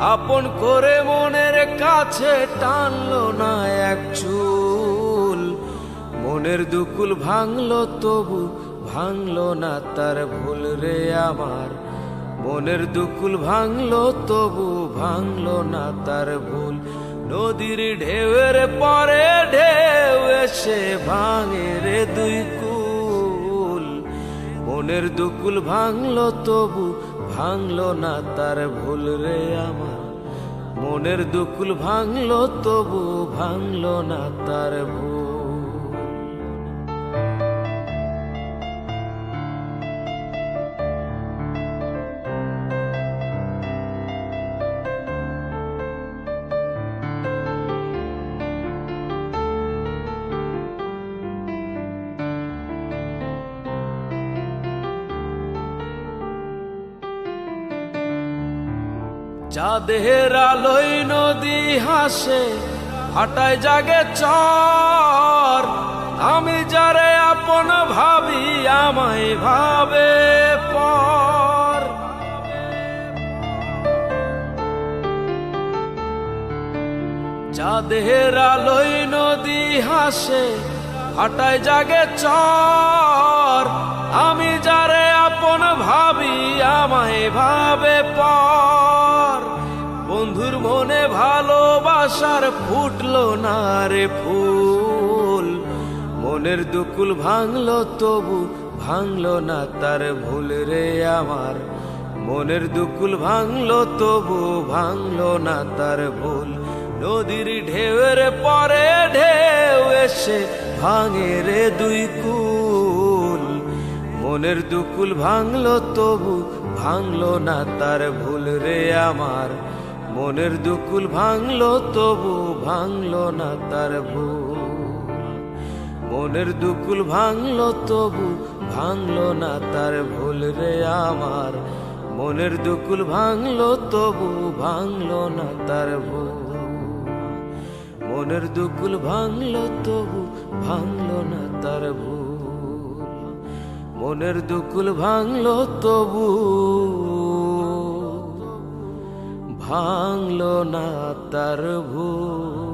আপন করে মনের কাছে টানলো না এক চুল। মনের দুকুল ভাঙলো, তবু ভাঙলো না তার ভুল রে আমার। মনের দুকুল ভাঙলো, তবু ভাঙলো না তার ভুল। নদীর ঢেউয়ের পরে ঢেউ এসে ভাঙে রে দুই মনের দুকুল ভাঙলো তবু ভাঙলো না তার ভুল রে আমার। মনের দুকুল ভাঙলো তবু ভাঙলো না তার ভুল। চাঁদের আলোয় নদী হাসে হাটায় জাগে চর। আমি যারে আপন ভাবি, আমায় ভাবে পর। চাঁদের আলোয় নদী হাসে হাটায় জাগে চর। আমি যারে আপন ভাবি, আমায় ভাবে পর। ভালোবাসার ফুটলো না রে ফুল। মনের দুকুল ভাঙলো, তবু ভাঙলো না তার ভুল রে আমার। মনের দুকুল ভাঙলো, তবু ভাঙলো না তার ভুল। নদীর ঢেউয়ের পরে ঢেউ এসে ভাঙে রে দুই কুল। মনের দুকুল ভাঙলো, তবু ভাঙলো না তার ভুল রে আমার। মনের দুকুল ভাঙলো, তবু ভাঙলো না তার ভুল। মনের দুকুল ভাঙলো, তবু ভাঙলো না তার ভুল রে আমার। মনের দুকুল ভাঙলো, তবু ভাঙলো না তার ভুল। মনের দুকুল ভাঙলো, তবু ভাঙলো না তার ভুল। মনের দুকুল ভাঙলো, তবু ভাঙলো না তার ভুল